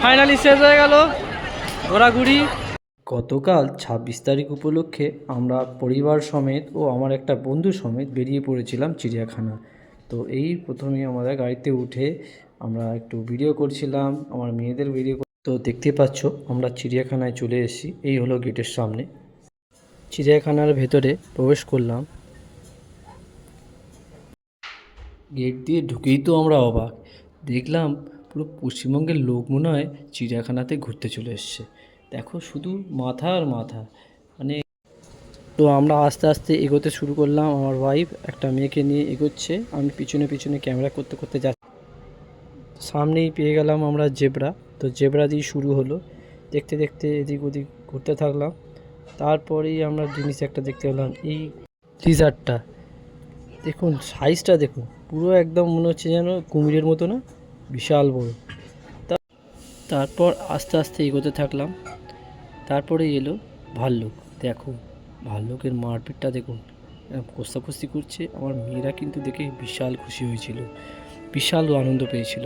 Finally শেষ হয়ে গেল। ঘোরাঘুরি। গতকাল ছাব্বিশ তারিখ উপলক্ষে আমরা পরিবার সমেত ও আমার একটা বন্ধু সমেত বেরিয়ে পড়েছিলাম চিড়িয়াখানা। তো এই প্রথমে আমাদের গাড়িতে উঠে আমরা একটু ভিডিও করছিলাম, আমার মেয়েদের ভিডিও তো দেখতে পাচ্ছ, আমরা চিড়িয়াখানায় চলে এসেছি, এই হলো গেটের সামনে। চিড়িয়াখানার ভেতরে প্রবেশ করলাম। গেট দিয়ে ঢুকেই তো আমরা অবাক। দেখলাম পুরো পশ্চিমবঙ্গের লোক মনে হয় চিড়িয়াখানাতে ঘুরতে চলে এসছে। দেখো শুধু মাথা আর মাথা। মানে তো আমরা আস্তে আস্তে এগোতে শুরু করলাম। আমার ওয়াইফ একটা মেয়েকে নিয়ে এগোচ্ছে। আমি পিছনে পিছনে ক্যামেরা করতে করতে যাচ্ছি। সামনেই পেয়ে গেলাম আমরা জেবরা। তো জেবরা দিয়ে শুরু হলো। দেখতে দেখতে এদিক ওদিক ঘুরতে থাকলাম। তারপরেই আমরা জিনিস একটা দেখতে পেলাম। এই লিজারটা দেখুন সাইজটা দেখুন। পুরো একদম মনে হচ্ছে যেন কুমিরের মতো না? বিশাল বড়। তারপর আস্তে আস্তে এগোতে থাকলাম। তারপরে এলো ভাল্লুক। দেখো ভাল্লুকের মারপিটটা দেখুন। কষাকষি করছে। আমার মেয়েরা কিন্তু দেখে বিশাল খুশি হয়েছিল। বিশাল আনন্দ পেয়েছিল।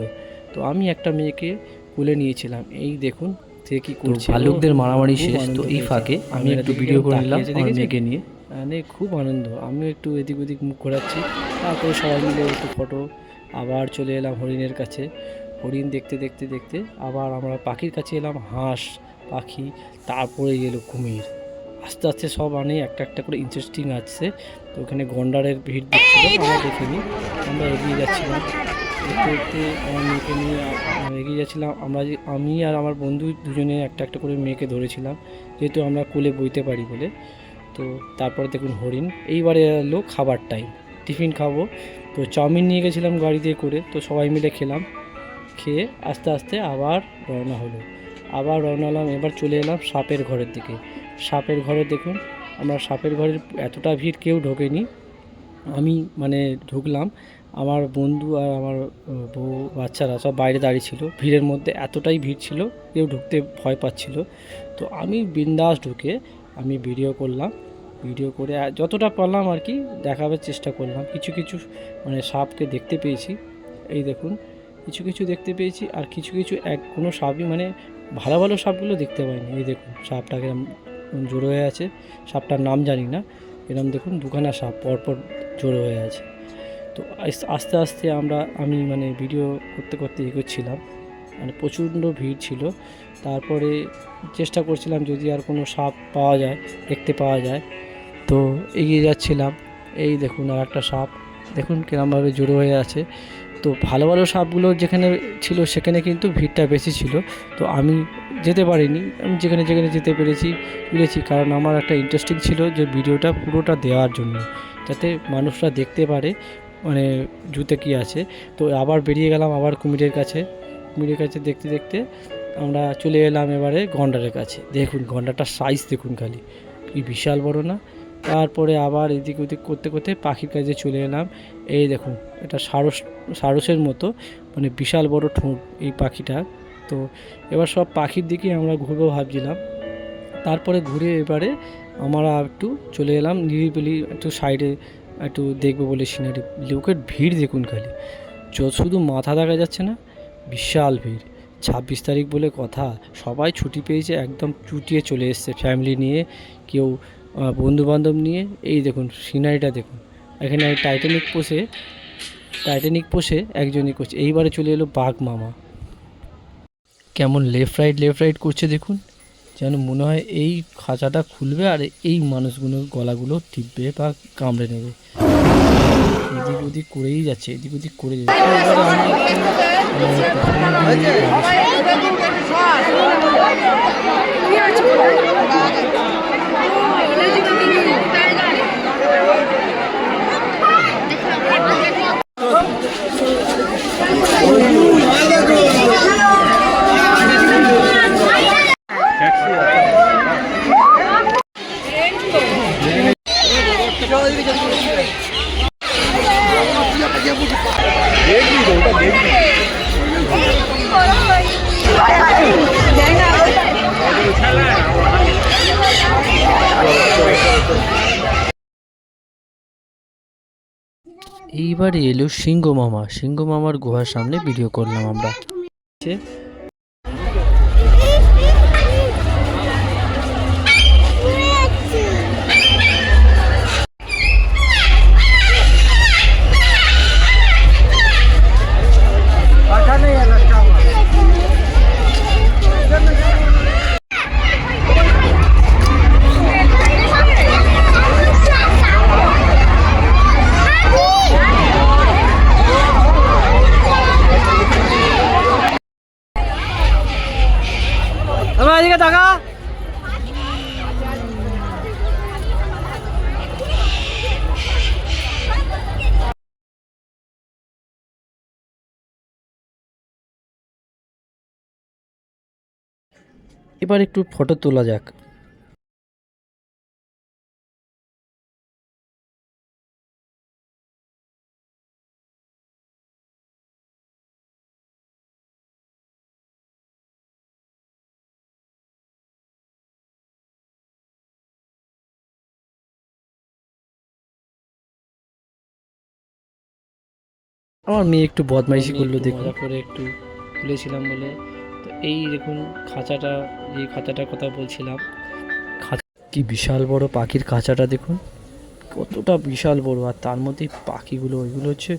তো আমি একটা মেয়েকে কোলে নিয়েছিলাম। এই দেখুন সে কি করছে ভাল্লুকদের মারামারি শেষ। তো এই ফাঁকে আমি একটু ভিডিও করে নিলাম আমার মেয়েকে নিয়ে। মানে খুব আনন্দ। আমিও একটু এদিক ওদিক মুখ ঘোরাচ্ছি। তারপরে সবাই মিলে একটু ফটো আবার চলে এলাম হরিণের কাছে। হরিণ দেখতে দেখতে দেখতে আবার আমরা পাখির কাছে এলাম, হাঁস, পাখি, তারপরে এলো কুমির। আস্তে আস্তে সব আনে একটা একটা করে ইন্টারেস্টিং আসছে। তো ওখানে গন্ডারের ভিড় দেখছিল, আমরা দেখিনি। আমরা এগিয়ে যাচ্ছিলাম। দেখতে দেখতে আমার মেয়েকে নিয়ে এগিয়ে যাচ্ছিলাম। আমরা যে- আমি আর আমার বন্ধু দুজনে একটা একটা করে মেয়েকে ধরেছিলাম, যেহেতু আমরা কোলে বইতে পারি বলে। তো তারপরে দেখুন হরিণ। এইবারে এলো খাবার টাইম টিফিন খাব। তো চাউমিন নিয়ে গেছিলাম গাড়িতে করে, তো সবাই মিলে খেলাম। খেয়ে আস্তে আস্তে আবার রওনা হলো। আবার রওনা হলাম, এবার চলে এলাম সাপের ঘরের দিকে। সাপের ঘরে দেখুন, আমরা সাপের ঘরের এতটা ভিড় কেউ ঢোকেনি। আমি মানে ঢুকলাম, আমার বন্ধু আর আমার বউ, বাচ্চারা সব বাইরে দাঁড়িয়ে ছিল। ভিড়ের মধ্যে এতটাই ভিড় ছিল, কেউ ঢুকতে ভয় পাচ্ছিল। তো আমি বিন্দাস ঢুকে আমি ভিডিও করলাম। ভিডিও করে যতটা পারলাম আর কি দেখাবার চেষ্টা করলাম। কিছু কিছু মানে সাপকে দেখতে পেয়েছি। এই দেখুন, কিছু কিছু দেখতে পেয়েছি আর কিছু কিছু এক কোনো সাপই মানে ভালো ভালো সাপগুলো দেখতে পাইনি। এই দেখুন, সাপটা কিরম জোড়ো হয়ে আছে। সাপটার নাম জানি না। এরম দেখুন, দুখানা সাপ পরপর জোড়ো হয়ে আছে। তো আস্তে আস্তে আমরা, আমি মানে ভিডিও করতে করতে এগোচ্ছিলাম। মানে প্রচণ্ড ভিড় ছিল। তারপরে চেষ্টা করছিলাম যদি আর কোনো সাপ পাওয়া যায়, দেখতে পাওয়া যায়। তো এগিয়ে যাচ্ছিলাম। এই দেখুন আর একটা সাপ। দেখুন কিরমভাবে জড়ো হয়ে আছে। তো ভালো ভালো সাপগুলো যেখানে ছিল সেখানে কিন্তু ভিড়টা বেশি ছিল। তো আমি যেতে পারিনি। আমি যেখানে যেখানে যেতে পেরেছি পেরেছি। কারণ আমার একটা ইন্টারেস্টিং ছিল যে ভিডিওটা পুরোটা দেওয়ার জন্য, যাতে মানুষরা দেখতে পারে মানে জুতে কি আছে। তো আবার বেরিয়ে গেলাম আবার কুমিরের কাছে। কুমিরের কাছে দেখতে দেখতে আমরা চলে এলাম এবারে গন্ডারের কাছে। দেখুন গন্ডারটার সাইজ দেখুন খালি। কি বিশাল বড় না? তারপরে আবার এদিক ওদিক করতে করতে পাখির কাছে চলে এলাম। এই দেখুন, এটা সারস, সারসের মতো মানে বিশাল বড় ঠোঁট এই পাখিটা। তো এবার সব পাখির দিকে আমরা ঘুরবো ভাবছিলাম। তারপরে ঘুরে এবারে আমরা একটু চলে এলাম নিরিবিলি একটু সাইডে একটু দেখব বলে সিনারি। লোকের ভিড় দেখুন খালি। শুধু মাথা দেখা যাচ্ছে না, বিশাল ভিড়। ছাব্বিশ তারিখ বলে কথা, সবাই ছুটি পেয়েছে, একদম চুটিয়ে চলে এসছে ফ্যামিলি নিয়ে। কেউ বন্ধু বান্ধব নিয়ে এই দেখুন সিনারিটা দেখুন এখানে টাইটানিক পোষে টাইটানিক পোষে একজনই করছে এইবারে চলে এলো বাঘ মামা কেমন লেফট রাইট লেফট রাইট করছে দেখুন যেন মনে হয় এই খাঁচাটা খুলবে আর এই মানুষগুলোর গলাগুলো টিপবে বা কামড়ে নেবে এদিক ওদিক করেই যাচ্ছে এদিক ওদিক করে যাচ্ছে তো এবারে আমি একটু, আহ, প্রথমের দিকে গাড়ি এইবারে এলো সিংহ মামা। সিংহ মামার গুহার সামনে ভিডিও করলাম আমরা। এবার একটু ফটো তোলা যাক। আমার মেয়ে একটু বদমাইশি করল দেখুন। করে একটু তুলেছিলাম বলে এই দেখুন খাঁচাটা যে খাঁচাটার কথা বলছিলাম। কি বিশাল বড় পাখির খাঁচাটা দেখুন। কতটা বিশাল বড় আর তার মধ্যে পাখিগুলো ওইগুলো হচ্ছে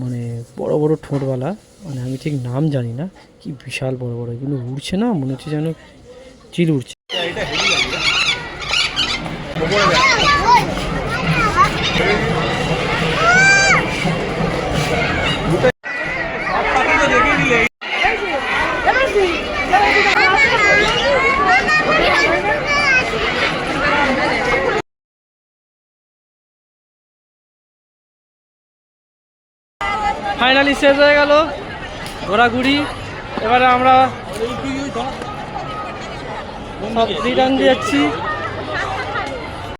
মানে বড় বড় ঠোঁটওয়ালা। মানে আমি ঠিক নাম জানি না কি বিশাল বড় বড় এগুলো উড়ছে না? মনে হচ্ছে যেন চিল উড়ছে। ফাইনালি শেষ হয়ে গেল। ঘোরাঘুরি। এবারে আমরা সব রিটার্ন যাচ্ছি